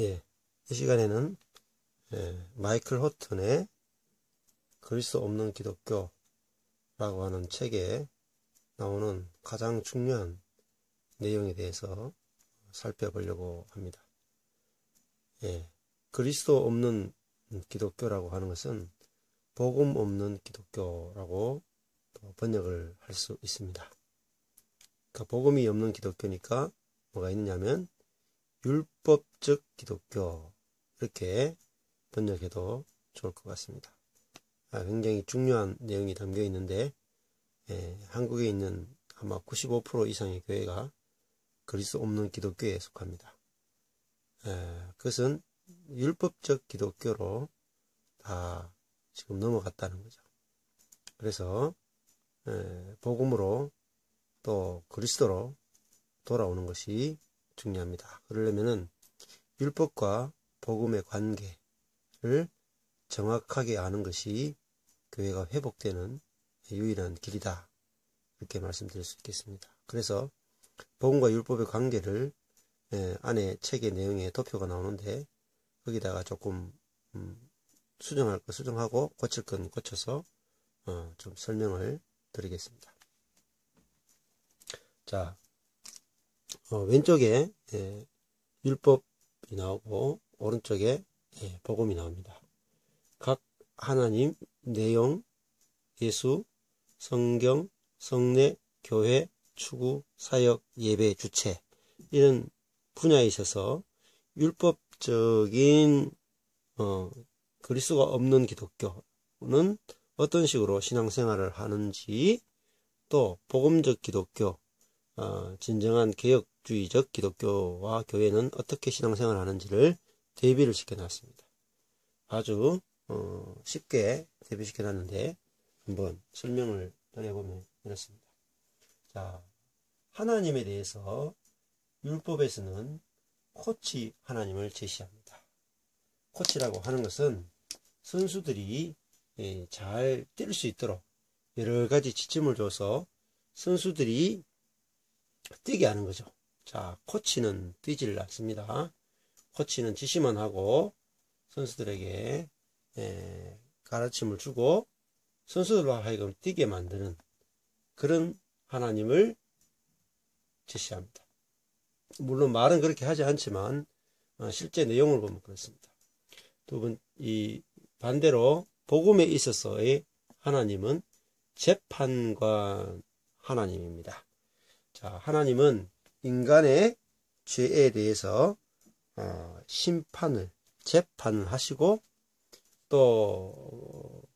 예, 이 시간에는 예, 마이클 호튼의 그리스도 없는 기독교라고 하는 책에 나오는 가장 중요한 내용에 대해서 살펴보려고 합니다. 예, 그리스도 없는 기독교라고 하는 것은 복음 없는 기독교라고 번역을 할 수 있습니다. 그러니까 복음이 없는 기독교니까 뭐가 있느냐면 율법적 기독교 이렇게 번역해도 좋을 것 같습니다. 아, 굉장히 중요한 내용이 담겨 있는데 예, 한국에 있는 아마 95% 이상의 교회가 그리스도 없는 기독교에 속합니다. 예, 그것은 율법적 기독교로 다 지금 넘어갔다는 거죠. 그래서 예, 복음으로 또 그리스도로 돌아오는 것이 중요합니다. 그러려면은 율법과 복음의 관계를 정확하게 아는 것이 교회가 회복되는 유일한 길이다. 이렇게 말씀드릴 수 있겠습니다. 그래서 복음과 율법의 관계를 예, 안에 책의 내용에 도표가 나오는데 거기다가 조금 음, 수정할 거 수정하고 고칠 건 고쳐서 어, 좀 설명을 드리겠습니다. 자, 어, 왼쪽에 예, 율법이 나오고 오른쪽에 예, 복음이 나옵니다. 각 하나님, 내용, 예수, 성경, 성례, 교회, 추구, 사역, 예배, 주체 이런 분야에 있어서 율법적인 어, 그리스도가 없는 기독교는 어떤 식으로 신앙생활을 하는지 또 복음적 기독교 어, 진정한 개혁주의적 기독교와 교회는 어떻게 신앙생활을 하는지를 대비를 시켜놨습니다. 아주 어, 쉽게 대비시켜놨는데 한번 설명을 드려보면 이렇습니다. 자, 하나님에 대해서 율법에서는 코치 하나님을 제시합니다. 코치라고 하는 것은 선수들이 예, 잘뛸 수 있도록 여러 가지 지침을 줘서 선수들이 뛰게 하는 거죠. 자, 코치는 뛰지를 않습니다. 코치는 지시만 하고 선수들에게 에, 가르침을 주고 선수들로 하여금 뛰게 만드는 그런 하나님을 제시합니다. 물론 말은 그렇게 하지 않지만 어, 실제 내용을 보면 그렇습니다. 두 번, 이 반대로 복음에 있어서의 하나님은 재판관 하나님입니다. 자, 하나님은 인간의 죄에 대해서 어, 심판을 재판을 하시고 또그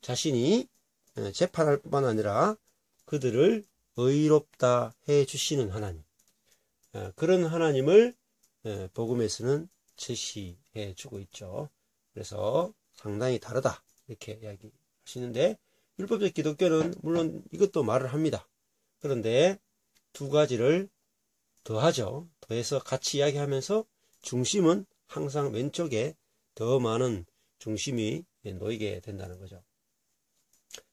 자신이 어, 재판할 뿐만 아니라 그들을 의롭다 해 주시는 하나님 어, 그런 하나님을 어, 복음에서는 제시해 주고 있죠. 그래서 상당히 다르다 이렇게 이야기하시는데 율법적 기독교는 물론 이것도 말을 합니다. 그런데 두 가지를 더하죠. 더해서 같이 이야기하면서 중심은 항상 왼쪽에 더 많은 중심이 놓이게 된다는 거죠.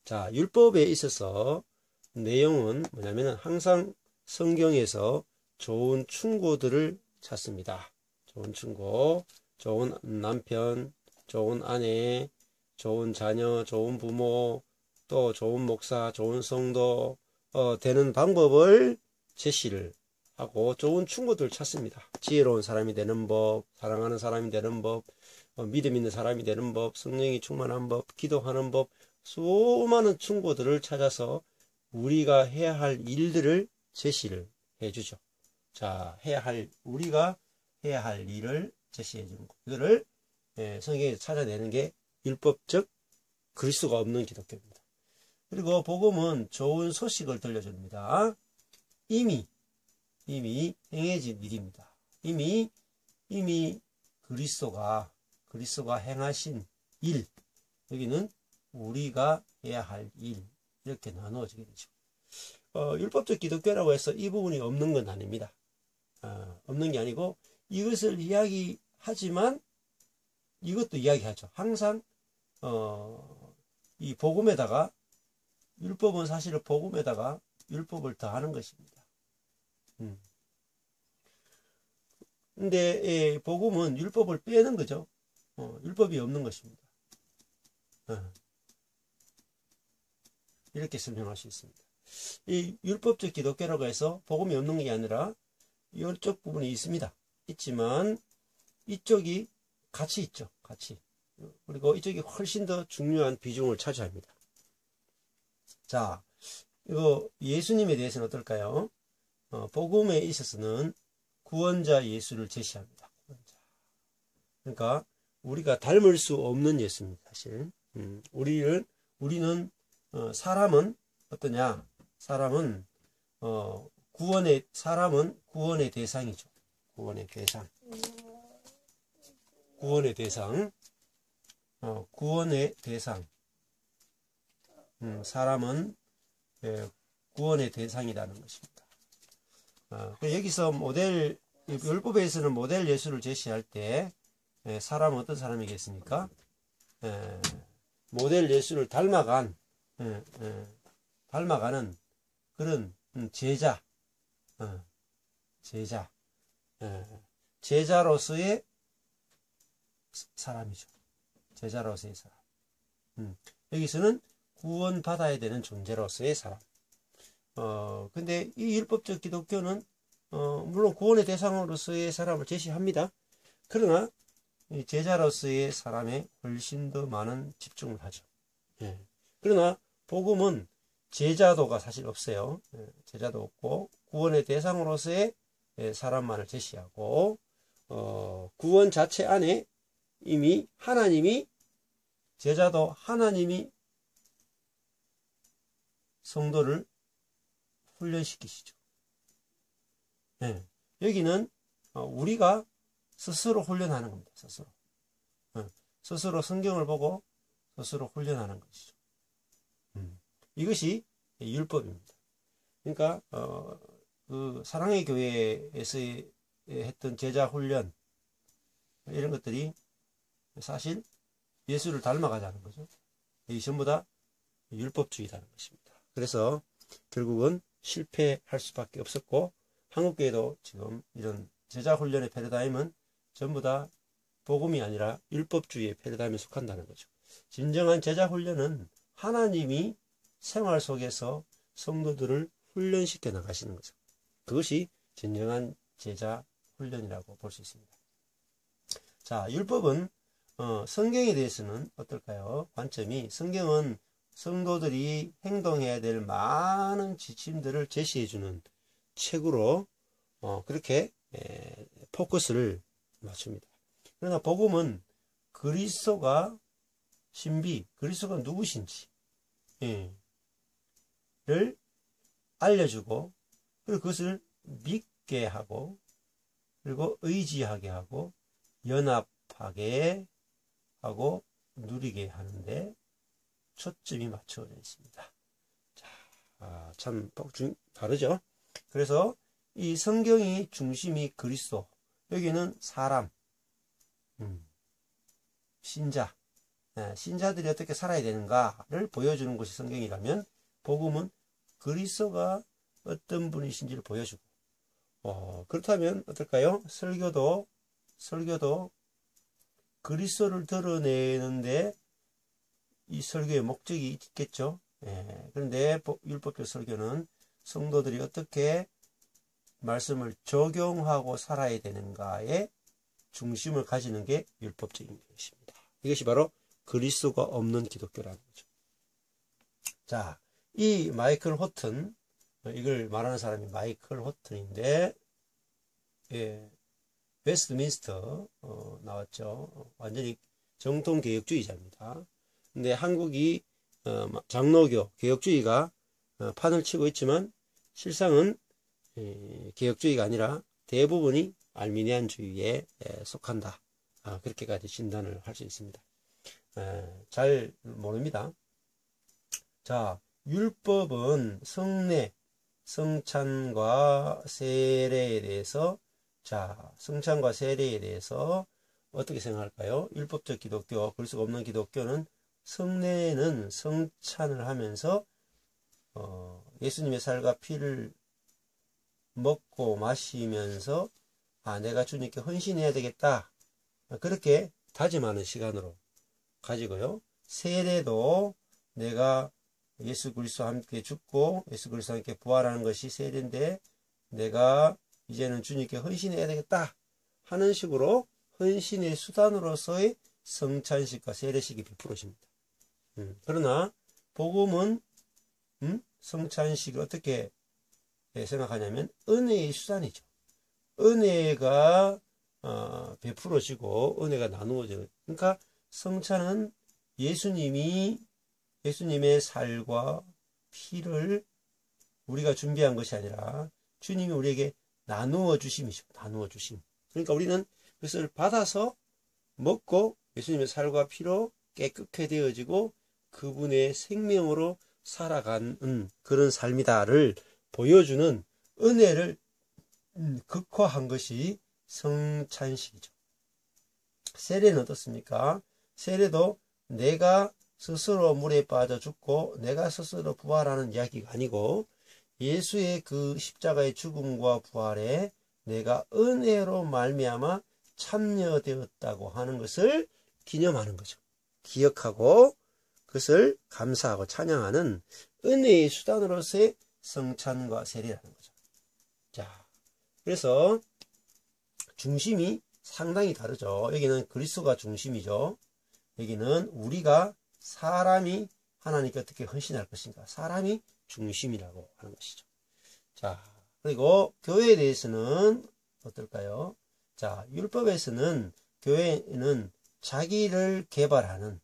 자, 율법에 있어서 내용은 뭐냐면 항상 성경에서 좋은 충고들을 찾습니다. 좋은 충고, 좋은 남편, 좋은 아내, 좋은 자녀, 좋은 부모, 또 좋은 목사, 좋은 성도, 어, 되는 방법을 제시를 하고 좋은 충고들 찾습니다. 지혜로운 사람이 되는 법, 사랑하는 사람이 되는 법, 어, 믿음 있는 사람이 되는 법, 성령이 충만한 법, 기도하는 법, 수많은 충고들을 찾아서 우리가 해야 할 일들을 제시를 해주죠. 자, 해야 할, 우리가 해야 할 일을 제시해 주는 거. 이거를 예, 성경에 찾아내는 게 율법적 그리스도가 없는 기독교입니다. 그리고 복음은 좋은 소식을 들려줍니다. 이미 이미 행해진 일입니다. 이미 이미 그리스도가 그리스도가 행하신 일 여기는 우리가 해야 할 일 이렇게 나누어지게 되죠. 어, 율법적 기독교라고 해서 이 부분이 없는 건 아닙니다. 어, 없는 게 아니고 이것을 이야기하지만 이것도 이야기하죠. 항상 어, 이 복음에다가 율법은 사실 복음에다가 율법을 더하는 것입니다. 음. 근데 예, 복음은 율법을 빼는 거죠. 어, 율법이 없는 것입니다. 어. 이렇게 설명할 수 있습니다. 이 율법적 기독교라고 해서 복음이 없는 게 아니라 이쪽 부분이 있습니다. 있지만 이쪽이 같이 있죠. 같이. 그리고 이쪽이 훨씬 더 중요한 비중을 차지합니다. 자, 이거 예수님에 대해서는 어떨까요? 어, 복음에 있어서는 구원자 예수를 제시합니다. 구원자. 그러니까 우리가 닮을 수 없는 예수입니다. 사실 음, 우리를 우리는 어, 사람은 어떠냐? 사람은 어, 구원의 사람은 구원의 대상이죠. 구원의 대상. 구원의 대상. 어, 구원의 대상. 음, 사람은 예, 구원의 대상이라는 것입니다. 어, 여기서 모델 율법에서는 모델 예수를 제시할 때 예, 사람은 어떤 사람이겠습니까? 예, 모델 예수를 닮아간 닮아가는 그런 음, 제자, 어, 제자, 예, 제자로서의 사람이죠. 제자로서의 사람. 음, 여기서는 구원받아야 되는 존재로서의 사람. 어, 근데 이 율법적 기독교는, 어, 물론 구원의 대상으로서의 사람을 제시합니다. 그러나, 제자로서의 사람에 훨씬 더 많은 집중을 하죠. 예. 그러나, 복음은 제자도가 사실 없어요. 예. 제자도 없고, 구원의 대상으로서의 예, 사람만을 제시하고, 어, 구원 자체 안에 이미 하나님이, 제자도 하나님이 성도를 훈련시키시죠. 네. 여기는 어, 우리가 스스로 훈련하는 겁니다. 스스로. 네. 스스로 성경을 보고 스스로 훈련하는 것이죠. 음. 이것이 율법입니다. 그러니까 어, 그 사랑의 교회에서 했던 제자 훈련 이런 것들이 사실 예수를 닮아가자는 거죠. 이 전부 다 율법주의라는 것입니다. 그래서 결국은 실패할 수밖에 없었고 한국교회도 지금 이런 제자 훈련의 패러다임은 전부 다 복음이 아니라 율법주의의 패러다임에 속한다는 거죠. 진정한 제자 훈련은 하나님이 생활 속에서 성도들을 훈련시켜 나가시는 거죠. 그것이 진정한 제자 훈련이라고 볼 수 있습니다. 자, 율법은 어, 성경에 대해서는 어떨까요? 관점이 성경은 성도들이 행동해야 될 많은 지침들을 제시해 주는 책으로 어, 그렇게 에, 포커스를 맞춥니다. 그러나 복음은 그리스도가 신비, 그리스도가 누구신지 예, 를 알려주고 그리고 그것을 믿게 하고 그리고 의지하게 하고 연합하게 하고 누리게 하는데 초점이 맞춰져 있습니다. 자, 아, 참 다르죠? 그래서 이 성경이 중심이 그리스도, 여기는 사람, 음, 신자, 네, 신자들이 어떻게 살아야 되는가를 보여주는 것이 성경이라면 복음은 그리스도가 어떤 분이신지를 보여주고 어, 그렇다면 어떨까요? 설교도 설교도 그리스도를 드러내는데 이 설교의 목적이 있겠죠. 예, 그런데 율법적 설교는 성도들이 어떻게 말씀을 적용하고 살아야 되는가에 중심을 가지는 게 율법적인 것입니다. 이것이 바로 그리스도가 없는 기독교라는 거죠. 자, 이 마이클 호튼, 이걸 말하는 사람이 마이클 호튼인데, 예, 웨스트민스터 어, 나왔죠. 완전히 정통 개혁주의자입니다. 근데 한국이 어, 장로교 개혁주의가 어, 판을 치고 있지만 실상은 개혁주의가 아니라 대부분이 알미니안주의에 속한다. 아, 그렇게까지 진단을 할 수 있습니다. 잘 모릅니다. 자, 율법은 성례, 성찬과 세례에 대해서 자, 성찬과 세례에 대해서 어떻게 생각할까요? 율법적 기독교, 그럴 수가 없는 기독교는 성례는 성찬을 하면서 어, 예수님의 살과 피를 먹고 마시면서 아, 내가 주님께 헌신해야 되겠다. 그렇게 다짐하는 시간으로 가지고요. 세례도 내가 예수 그리스도와 함께 죽고 예수 그리스도와 함께 부활하는 것이 세례인데 내가 이제는 주님께 헌신해야 되겠다 하는 식으로 헌신의 수단으로서의 성찬식과 세례식이 베풀어집니다. 음, 그러나 복음은 음? 성찬식을 어떻게 생각하냐면 은혜의 수단이죠. 은혜가 어, 베풀어지고 은혜가 나누어져요. 그러니까 성찬은 예수님이 예수님의 살과 피를 우리가 준비한 것이 아니라 주님이 우리에게 나누어 주심이죠. 나누어 주심. 그러니까 우리는 그것을 받아서 먹고 예수님의 살과 피로 깨끗해 되어지고 그분의 생명으로 살아가는 그런 삶이다를 보여주는 은혜를 음, 극화한 것이 성찬식이죠. 세례는 어떻습니까? 세례도 내가 스스로 물에 빠져 죽고 내가 스스로 부활하는 이야기가 아니고 예수의 그 십자가의 죽음과 부활에 내가 은혜로 말미암아 참여되었다고 하는 것을 기념하는 거죠. 기억하고 그것을 감사하고 찬양하는 은혜의 수단으로서의 성찬과 세례라는 거죠. 자, 그래서 중심이 상당히 다르죠. 여기는 그리스도가 중심이죠. 여기는 우리가 사람이 하나님께 어떻게 헌신할 것인가. 사람이 중심이라고 하는 것이죠. 자, 그리고 교회에 대해서는 어떨까요? 자, 율법에서는 교회는 자기를 개발하는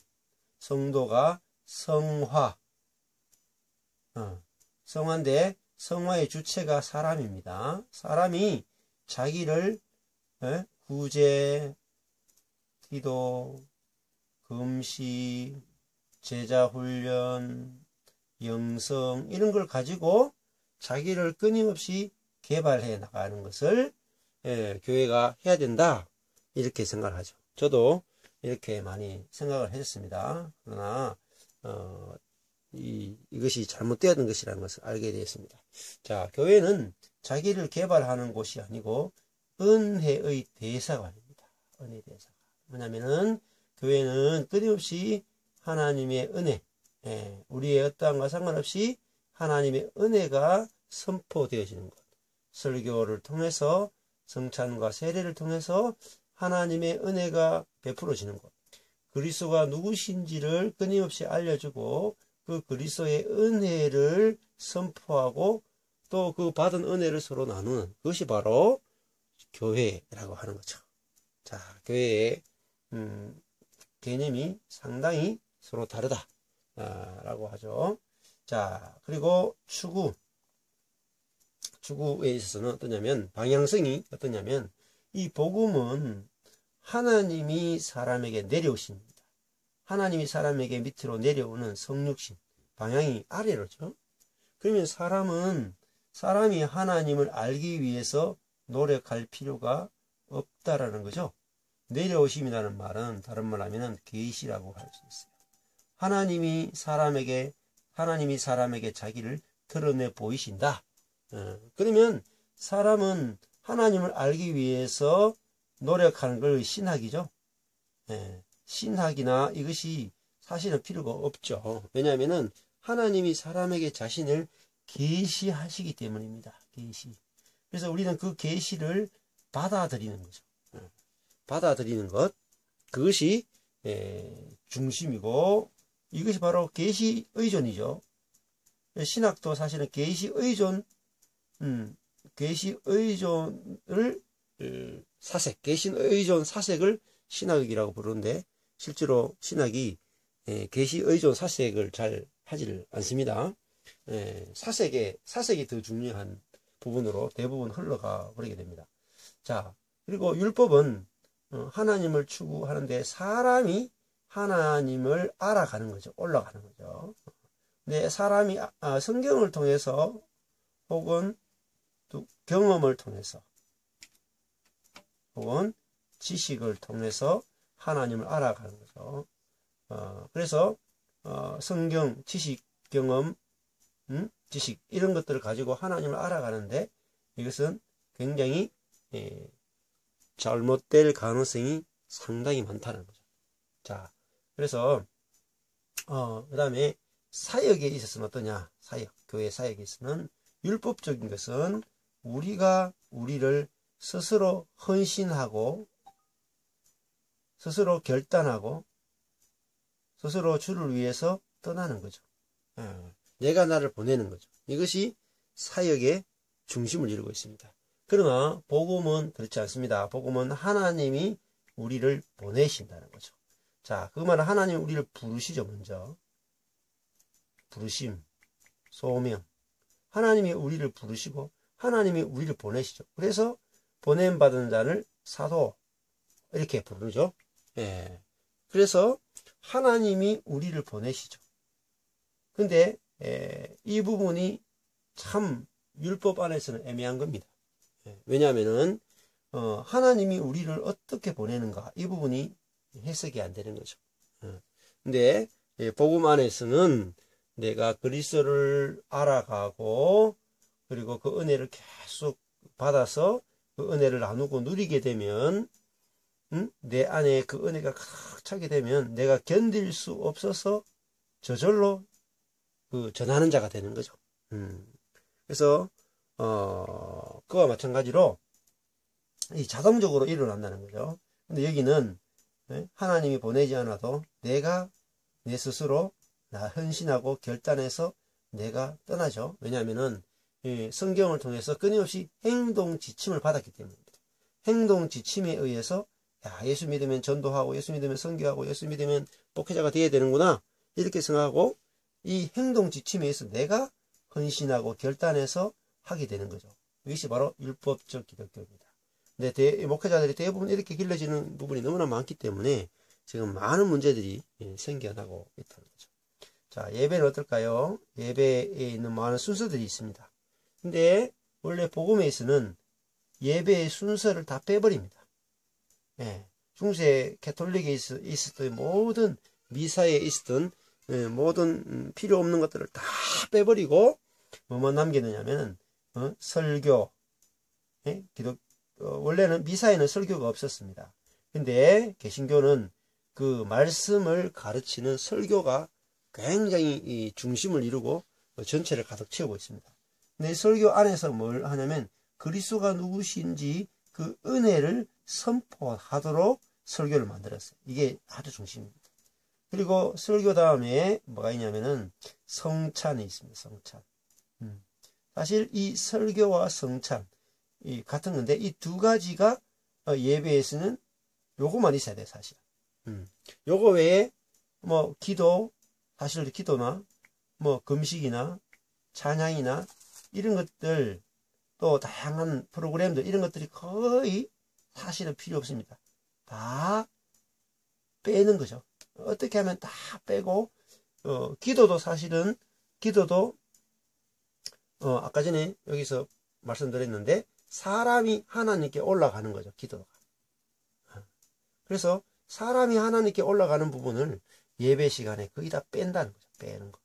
성도가 성화, 어, 성화인데 성화의 주체가 사람입니다. 사람이 자기를 에? 구제, 기도, 금시, 제자훈련, 영성 이런 걸 가지고 자기를 끊임없이 개발해 나가는 것을 예, 교회가 해야 된다 이렇게 생각을 하죠. 저도 이렇게 많이 생각을 했습니다. 그러나 어, 이, 이것이 잘못되었던 것이라는 것을 알게 되었습니다. 자, 교회는 자기를 개발하는 곳이 아니고 은혜의 대사관입니다. 은혜 대사관. 뭐냐면은 교회는 끊임없이 하나님의 은혜, 예, 우리의 어떠한과 상관없이 하나님의 은혜가 선포되어지는 것. 설교를 통해서 성찬과 세례를 통해서 하나님의 은혜가 베풀어지는 것. 그리스도가 누구신지를 끊임없이 알려주고 그 그리스도의 은혜를 선포하고 또 그 받은 은혜를 서로 나누는 그것이 바로 교회라고 하는 거죠. 자, 교회의 음, 개념이 상당히 서로 다르다라고 하죠. 자, 그리고 추구. 추구에 있어서는 어떠냐면 방향성이 어떠냐면 이 복음은 하나님이 사람에게 내려오십니다. 하나님이 사람에게 밑으로 내려오는 성육신 방향이 아래로죠. 그러면 사람은 사람이 하나님을 알기 위해서 노력할 필요가 없다라는 거죠. 내려오심이라는 말은 다른 말 하면 계시라고 할 수 있어요. 하나님이 사람에게 하나님이 사람에게 자기를 드러내 보이신다. 어, 그러면 사람은 하나님을 알기 위해서 노력하는 걸 신학이죠. 예, 신학이나 이것이 사실은 필요가 없죠. 왜냐하면 하나님이 사람에게 자신을 계시하시기 때문입니다. 계시. 그래서 우리는 그 계시를 받아들이는 거죠. 예, 받아들이는 것 그것이 예, 중심이고 이것이 바로 계시 의존이죠. 신학도 사실은 계시 의존, 음, 계시 의존을 사색, 계신 의존 사색을 신학이라고 부르는데 실제로 신학이 계시 의존 사색을 잘 하지를 않습니다. 사색에 사색이 더 중요한 부분으로 대부분 흘러가 버리게 됩니다. 자, 그리고 율법은 어, 하나님을 추구하는데 사람이 하나님을 알아가는 거죠. 올라가는 거죠. 근데 사람이 아, 성경을 통해서 혹은 또 경험을 통해서 혹은 지식을 통해서 하나님을 알아가는 거죠. 어, 그래서 어, 성경, 지식, 경험, 음? 지식 이런 것들을 가지고 하나님을 알아가는데 이것은 굉장히 예, 잘못될 가능성이 상당히 많다는 거죠. 자, 그래서 어, 그 다음에 사역에 있어서는 어떠냐? 사역, 교회 사역에 있어서는 율법적인 것은 우리가 우리를 스스로 헌신하고 스스로 결단하고 스스로 주를 위해서 떠나는 거죠. 예, 내가 나를 보내는 거죠. 이것이 사역의 중심을 이루고 있습니다. 그러나 복음은 그렇지 않습니다. 복음은 하나님이 우리를 보내신다는 거죠. 자, 그 말은 하나님 우리를 부르시죠, 먼저. 부르심, 소명. 하나님이 우리를 부르시고 하나님이 우리를 보내시죠. 그래서 보냄 받은 자를 사도 이렇게 부르죠. 예. 그래서 하나님이 우리를 보내시죠. 근데 예, 이 부분이 참 율법 안에서는 애매한 겁니다. 예, 왜냐하면은 어, 하나님이 우리를 어떻게 보내는가 이 부분이 해석이 안 되는 거죠. 어. 근데 예, 복음 안에서는 내가 그리스도를 알아가고 그리고 그 은혜를 계속 받아서 그 은혜를 나누고 누리게 되면 음? 내 안에 그 은혜가 꽉 차게 되면 내가 견딜 수 없어서 저절로 그 전하는 자가 되는 거죠. 음. 그래서 어 그와 마찬가지로 이 자동적으로 일어난다는 거죠. 근데 여기는 네? 하나님이 보내지 않아도 내가 내 스스로 나 헌신하고 결단해서 내가 떠나죠. 왜냐하면은 성경을 통해서 끊임없이 행동 지침을 받았기 때문입니다. 행동 지침에 의해서 야, 예수 믿으면 전도하고 예수 믿으면 선교하고 예수 믿으면 목회자가 되어야 되는구나 이렇게 생각하고 이 행동 지침에 의해서 내가 헌신하고 결단해서 하게 되는 거죠. 이것이 바로 율법적 기독교입니다. 근데 대, 목회자들이 대부분 이렇게 길러지는 부분이 너무나 많기 때문에 지금 많은 문제들이 예, 생겨나고 있다는 거죠. 자, 예배는 어떨까요? 예배에 있는 많은 순서들이 있습니다. 근데 원래 복음에서는 예배의 순서를 다 빼버립니다. 예, 중세 캐톨릭에 있, 었던 모든 미사에 있었던 예, 모든 음, 필요 없는 것들을 다 빼버리고 뭐만 남기느냐면 어, 설교, 예? 기독 어, 원래는 미사에는 설교가 없었습니다. 근데 개신교는 그 말씀을 가르치는 설교가 굉장히 중심을 이루고 전체를 가득 채우고 있습니다. 내 설교 안에서 뭘 하냐면 그리스도가 누구신지 그 은혜를 선포하도록 설교를 만들었어요. 이게 아주 중심입니다. 그리고 설교 다음에 뭐가 있냐면은 성찬이 있습니다. 성찬. 음. 사실 이 설교와 성찬 이 같은 건데 이 두 가지가 어, 예배에서는 요거만 있어야 돼 사실. 음. 요거 외에 뭐 기도 사실 기도나 뭐 금식이나 찬양이나 이런 것들 또 다양한 프로그램들 이런 것들이 거의 사실은 필요 없습니다. 다 빼는 거죠. 어떻게 하면 다 빼고 어, 기도도 사실은 기도도 어, 아까 전에 여기서 말씀드렸는데 사람이 하나님께 올라가는 거죠. 기도가. 그래서 사람이 하나님께 올라가는 부분을 예배 시간에 거의 다 뺀다는 거죠. 빼는 거.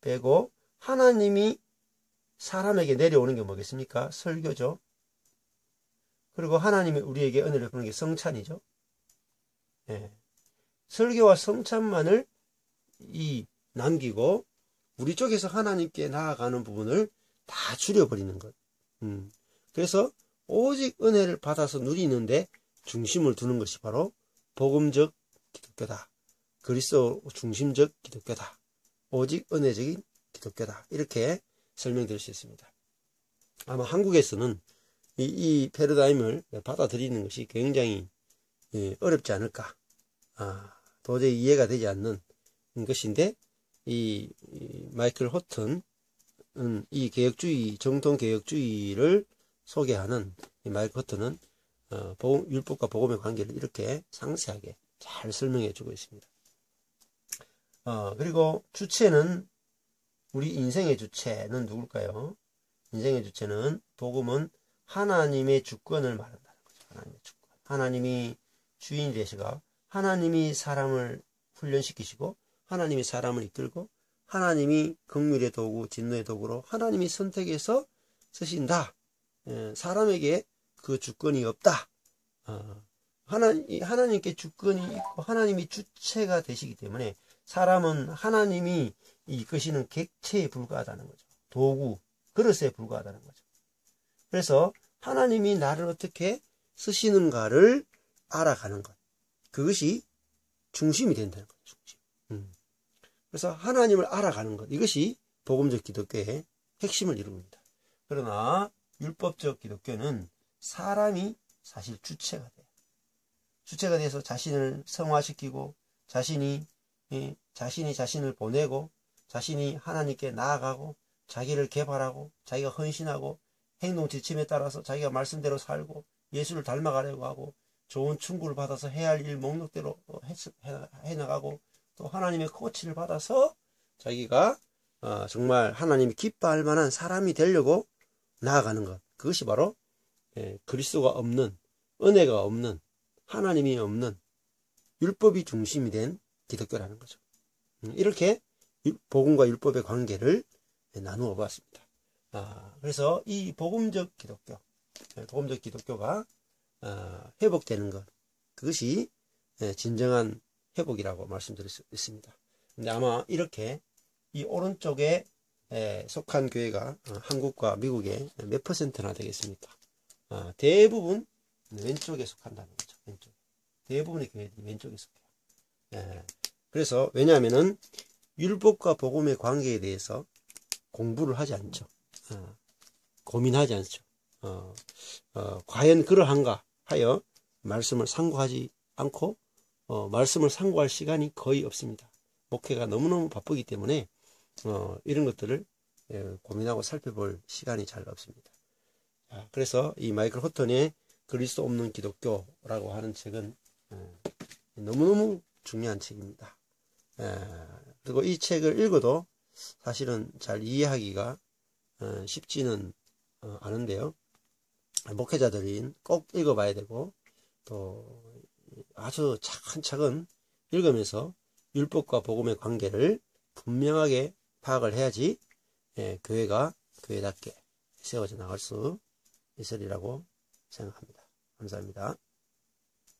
빼고 하나님이 사람에게 내려오는 게 뭐겠습니까? 설교죠. 그리고 하나님이 우리에게 은혜를 주는 게 성찬이죠. 예. 설교와 성찬만을 이 남기고 우리 쪽에서 하나님께 나아가는 부분을 다 줄여버리는 것. 음. 그래서 오직 은혜를 받아서 누리는데 중심을 두는 것이 바로 복음적 기독교다. 그리스도 중심적 기독교다. 오직 은혜적인 기독교다. 이렇게 설명드릴 수 있습니다. 아마 한국에서는 이, 이 패러다임을 받아들이는 것이 굉장히 예, 어렵지 않을까. 아, 도저히 이해가 되지 않는 것인데, 이, 이 마이클 호튼은 이 개혁주의, 정통 개혁주의를 소개하는 이 마이클 호튼은 어, 복음, 율법과 복음의 관계를 이렇게 상세하게 잘 설명해 주고 있습니다. 어, 그리고 주체는 우리 인생의 주체는 누굴까요? 인생의 주체는 복음은 하나님의 주권을 말한다는 거죠. 하나님의 주권. 하나님이 주인이 되시고 하나님이 사람을 훈련시키시고 하나님이 사람을 이끌고 하나님이 극률의 도구, 진노의 도구로 하나님이 선택해서 쓰신다. 예, 사람에게 그 주권이 없다. 어, 하나님, 하나님께 주권이 있고 하나님이 주체가 되시기 때문에 사람은 하나님이 이끄시는 객체에 불과하다는 거죠. 도구, 그릇에 불과하다는 거죠. 그래서 하나님이 나를 어떻게 쓰시는가를 알아가는 것. 그것이 중심이 된다는 거죠. 중심. 음. 그래서 하나님을 알아가는 것. 이것이 복음적 기독교의 핵심을 이룹니다. 그러나 율법적 기독교는 사람이 사실 주체가 돼요. 주체가 돼서 자신을 성화시키고 자신이 예, 자신이 자신을 보내고 자신이 하나님께 나아가고 자기를 개발하고 자기가 헌신하고 행동 지침에 따라서 자기가 말씀대로 살고 예수를 닮아가려고 하고 좋은 충고를 받아서 해야 할 일 목록대로 해나가고 또 하나님의 코치를 받아서 자기가 어, 정말 하나님이 기뻐할 만한 사람이 되려고 나아가는 것 그것이 바로 예, 그리스도가 없는 은혜가 없는 하나님이 없는 율법이 중심이 된 기독교라는 거죠. 음, 이렇게 복음과 율법의 관계를 나누어 보았습니다. 아, 그래서 이 복음적 기독교, 예, 복음적 기독교가 아, 회복되는 것, 그것이 예, 진정한 회복이라고 말씀드릴 수 있습니다. 근데 아마 이렇게 이 오른쪽에 속한 교회가 어, 한국과 미국의 몇 퍼센트나 되겠습니까? 아, 대부분 왼쪽에 속한다는 거죠. 왼쪽. 대부분의 교회들이 왼쪽에 속해요. 예. 그래서 왜냐하면은 율법과 복음의 관계에 대해서 공부를 하지 않죠. 어, 고민하지 않죠. 어, 어, 과연 그러한가 하여 말씀을 상고하지 않고 어, 말씀을 상고할 시간이 거의 없습니다. 목회가 너무너무 바쁘기 때문에 어, 이런 것들을 예, 고민하고 살펴볼 시간이 잘 없습니다. 그래서 이 마이클 호턴의 그리스도 없는 기독교라고 하는 책은 예, 너무너무 중요한 책입니다. 예, 그리고 이 책을 읽어도 사실은 잘 이해하기가 어, 쉽지는 어, 않은데요. 목회자들이 꼭 읽어봐야 되고 또 아주 차근차근 읽으면서 율법과 복음의 관계를 분명하게 파악을 해야지 예, 교회가 교회답게 세워져 나갈 수 있으리라고 생각합니다. 감사합니다.